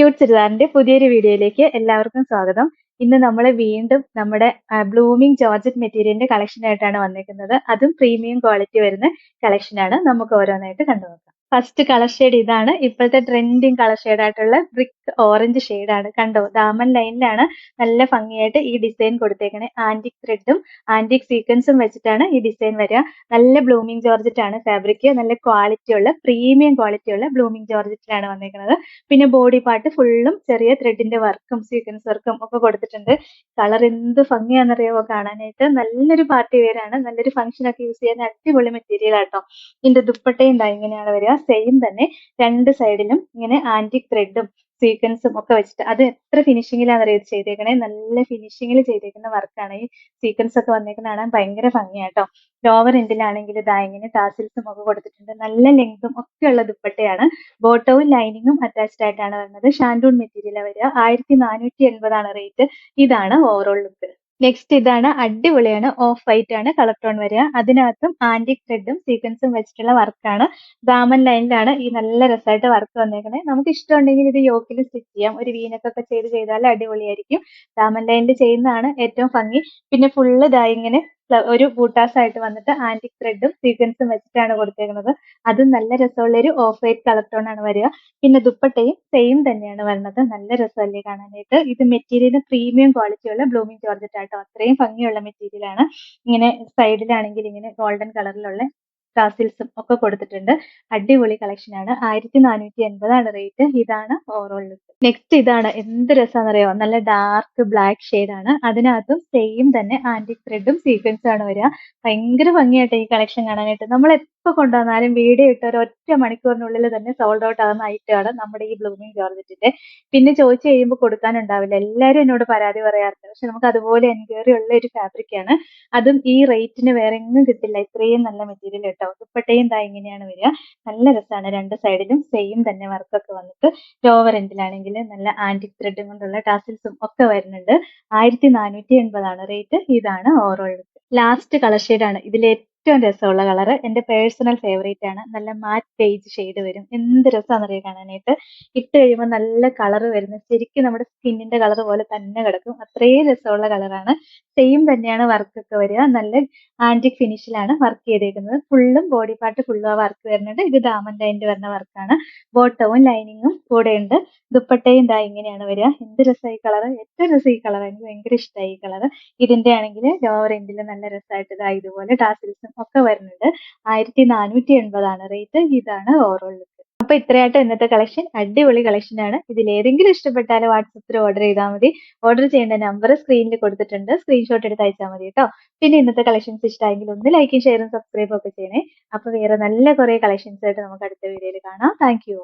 Cute ചുരിദാറിന്റെ പുതിയൊരു വീഡിയോയിലേക്ക് എല്ലാവർക്കും സ്വാഗതം. ഇന്ന് നമ്മൾ വീണ്ടും നമ്മുടെ ബ്ലൂമിംഗ് ജോർജറ്റ് മെറ്റീരിയലിന്റെ കളക്ഷൻ ആയിട്ടാണ് വന്നിരിക്കുന്നത്. അതും പ്രീമിയം ക്വാളിറ്റി വരുന്ന കളക്ഷൻ ആണ്. നമുക്ക് ഓരോന്നായിട്ട് കണ്ടുനോക്കാം. ഫസ്റ്റ് കളർ ഷെയ്ഡ് ഇതാണ്. ഇപ്പോഴത്തെ ട്രെൻഡിങ് കളർ ഷെയ്ഡ് ആയിട്ടുള്ള ബ്രിക്ക് ഓറഞ്ച് ആണ്. കണ്ടോ? ദാമൻ ലൈനിലാണ് നല്ല ഭംഗിയായിട്ട് ഈ ഡിസൈൻ കൊടുത്തേക്കണേ. ആന്റിക് ത്രെഡും ആന്റിക് സീക്വൻസും വെച്ചിട്ടാണ് ഈ ഡിസൈൻ വരിക. നല്ല ബ്ലൂമിംഗ് ജോർജറ്റ് ആണ് ഫാബ്രിക് നല്ല ക്വാളിറ്റി ഉള്ള പ്രീമിയം ക്വാളിറ്റി ഉള്ള ബ്ലൂമിംഗ് ജോർജറ്റിലാണ് വന്നേക്കുന്നത് പിന്നെ ബോഡി പാർട്ട് ഫുള്ളും ചെറിയ ത്രെഡിന്റെ വർക്കും സീക്വൻസ് വർക്കും ഒക്കെ കൊടുത്തിട്ടുണ്ട്. കളർ എന്ത് ഭംഗിയാണെന്നറിയാമോ കാണാനായിട്ട്? നല്ലൊരു പാർട്ടി വേരാണ് നല്ലൊരു ഫംഗ്ഷൻ ഒക്കെ യൂസ് ചെയ്യാൻ അടിപൊളി മെറ്റീരിയൽ ആട്ടോ ഇതിന്റെ ദുപ്പട്ടയും ഇങ്ങനെയാണ് വരിക. സെയിം തന്നെ രണ്ട് സൈഡിലും ഇങ്ങനെ ആന്റിക് ത്രെഡും സീക്വൻസും ഒക്കെ വെച്ചിട്ട് അത് എത്ര ഫിനിഷിങ്ങിലാണ് അറിയാം ചെയ്തേക്കണേ? നല്ല ഫിനിഷിങ്ങിൽ ചെയ്തേക്കുന്ന വർക്കാണ് ഈ സീക്വൻസ് ഒക്കെ വന്നേക്കുന്ന കാണാൻ ഭയങ്കര ഭംഗിയാട്ടോ ലോവർ എൻഡിലാണെങ്കിൽ ഇതാ ഇങ്ങനെ ടാസിൽസും ഒക്കെ കൊടുത്തിട്ടുണ്ട്. നല്ല ലെങ്തും ഒക്കെ ഉള്ള ദുപ്പട്ടയാണ്. ബോട്ടവും ലൈനിങ്ങും അറ്റാച്ച്ഡ് ആയിട്ടാണ് വരുന്നത്. ഷാൻഡൂൺ മെറ്റീരിയൽ വരിക. ആയിരത്തി നാനൂറ്റി എൺപതാണ് റേറ്റ് ഇതാണ് ഓവറോൾ ലുക്ക് നെക്സ്റ്റ് ഇതാണ് അടിപൊളിയാണ് ഓഫ് വൈറ്റ് ആണ് കളർ ടോൺ വരിക. അതിനകത്തും ആന്റിക് ത്രെഡും സീക്വൻസും വെച്ചിട്ടുള്ള വർക്കാണ് ദാമൻ ലൈനിലാണ് ഈ നല്ല രസമായിട്ട് വർക്ക് വന്നേക്കുന്നത് നമുക്ക് ഇഷ്ടമുണ്ടെങ്കിൽ ഇത് യോക്കിൽ സ്റ്റിച്ച് ചെയ്യാം. ഒരു വീനക്കൊക്കെ ചെയ്ത് ചെയ്താൽ അടിപൊളിയായിരിക്കും. ദാമൻ ലൈനിൽ ചെയ്യുന്നതാണ് ഏറ്റവും ഭംഗി. പിന്നെ ഫുള്ള് ഇതാ ഇങ്ങനെ ഒരു ബൂട്ടാസ് ആയിട്ട് വന്നിട്ട് ആന്റിക് ത്രെഡും സീക്വൻസും വെച്ചിട്ടാണ് കൊടുത്തേക്കുന്നത് അത് നല്ല രസമുള്ള ഒരു ഓഫ് വൈറ്റ് കളർ ടോൺ ആണ് വരിക. പിന്നെ ദുപ്പട്ടയും സെയിം തന്നെയാണ് വരുന്നത് നല്ല രസമല്ലേ കാണാനായിട്ട്. ഇത് മെറ്റീരിയൽ പ്രീമിയം ക്വാളിറ്റിയുള്ള ബ്ലൂമിംഗ് ജോർജറ്റ് ആട്ടോ. അത്രയും ഭംഗിയുള്ള മെറ്റീരിയൽ ആണ്. ഇങ്ങനെ സൈഡിലാണെങ്കിൽ ഇങ്ങനെ ഗോൾഡൻ കളറിലുള്ള ടാസിൽസും ഒക്കെ കൊടുത്തിട്ടുണ്ട്. അടിപൊളി കളക്ഷൻ ആണ്. ആയിരത്തി നാനൂറ്റി എൺപതാണ് റേറ്റ് ഇതാണ് ഓവറോൾ ലുക്ക് നെക്സ്റ്റ് ഇതാണ് എന്ത് രസമാണെന്നറിയോ നല്ല ഡാർക്ക് ബ്ലാക്ക് ഷെയ്ഡ് ആണ്. അതിനകത്തും സെയിം തന്നെ ആന്റിക് ത്രെഡും സീക്വൻസും ആണ് വരിക. ഭയങ്കര ഭംഗിയായിട്ട് ഈ കളക്ഷൻ കാണാനായിട്ട്. നമ്മൾ എപ്പോ കൊണ്ടുവന്നാലും വീഡിയോ ഇട്ട ഒരു ഒറ്റ മണിക്കൂറിനുള്ളിൽ തന്നെ സോൾഡ് ഔട്ട് ആകുന്ന ഐറ്റമാണ് നമ്മുടെ ഈ ബ്ലൂമിംഗ് ജോർജറ്റിന്റെ പിന്നെ ചോദിച്ചു കഴിയുമ്പോൾ കൊടുക്കാനുണ്ടാവില്ല. എല്ലാവരും എന്നോട് പരാതി പറയാറുണ്ട്. പക്ഷെ നമുക്ക് അതുപോലെ എൻക്വയറി ഉള്ള ഒരു ഫാബ്രിക് ആണ്. അതും ഈ റേറ്റിന് വേറെ എങ്ങും കിട്ടില്ല. ഇത്രയും നല്ല മെറ്റീരിയൽ കേട്ടോ. ദുപ്പട്ടയും താ ഇങ്ങനെയാണ് വരിക. നല്ല രസമാണ് രണ്ട് സൈഡിലും സെയിം തന്നെ വർക്കൊക്കെ വന്നിട്ട് ലോവർ എൻഡിലാണെങ്കിൽ നല്ല ആന്റിക് ത്രെഡും കൊണ്ടുള്ള ടാസിൽസും ഒക്കെ വരുന്നുണ്ട്. ആയിരത്തി നാനൂറ്റി എൺപതാണ് റേറ്റ് ഇതാണ് ഓവറോൾ ലാസ്റ്റ് കളർ ഷെയ്ഡാണ് ഇതിലെ ഏറ്റവും രസമുള്ള കളർ എന്റെ പേഴ്സണൽ ഫേവറേറ്റ് ആണ്. നല്ല മാറ്റ് പേജ് ഷെയ്ഡ് വരും. എന്ത് രസമാണെന്നറിയാം കാണാനായിട്ട്? ഇട്ട് കഴിയുമ്പോൾ നല്ല കളർ വരുന്നു. ശരിക്കും നമ്മുടെ സ്കിന്നിന്റെ കളർ പോലെ തന്നെ കിടക്കും. അത്രയും രസമുള്ള കളറാണ് സെയിം തന്നെയാണ് വർക്കൊക്കെ വരിക. നല്ല ആന്റിക് ഫിനിഷിലാണ് വർക്ക് ചെയ്തേക്കുന്നത്. ഫുള്ളും ബോഡി പാർട്ട് ഫുള്ളും ആ വർക്ക് വരുന്നുണ്ട്. ഇത് ഡാമൻഡൈന്റെ വരുന്ന വർക്കാണ് ബോട്ടവും ലൈനിങ്ങും കൂടെ ഉണ്ട്. ദുപ്പട്ടയും ഇതാ ഇങ്ങനെയാണ് വരിക. എന്ത് രസമായി കളർ ഏറ്റവും രസം ഈ കളർ എനിക്ക് ഭയങ്കര ഇഷ്ടമായി ഈ കളർ ഇതിന്റെ ആണെങ്കിൽ ലോവർ എൻഡിൽ നല്ല രസമായിട്ട് ഇതാ ഇതുപോലെ ടാസിൽസും ഒക്കെ വരുന്നുണ്ട്. ആയിരത്തി നാനൂറ്റി എൺപതാണ് റേറ്റ്. ഇതാണ് ലുക്ക് അപ്പൊ ഇത്രയായിട്ട് ഇന്നത്തെ കളക്ഷൻ അടിപൊളി കളക്ഷൻ ആണ്. ഇതിൽ ഏതെങ്കിലും ഇഷ്ടപ്പെട്ടാൽ വാട്സപ്പിൽ ഓർഡർ ചെയ്താൽ മതി. ഓർഡർ ചെയ്യേണ്ട നമ്പർ സ്ക്രീനിൽ കൊടുത്തിട്ടുണ്ട്. സ്ക്രീൻഷോട്ട് എടുത്ത് അയച്ചാൽ മതി കേട്ടോ. പിന്നെ ഇന്നത്തെ കളക്ഷൻസ് ഇഷ്ടമായെങ്കിൽ ഒന്ന് ലൈക്കും ഷെയറും സബ്സ്ക്രൈബും ഒക്കെ ചെയ്യണേ. അപ്പൊ വേറെ നല്ല കുറെ കളക്ഷൻസ് ആയിട്ട് നമുക്ക് അടുത്ത വീഡിയോയിൽ കാണാം. Thank you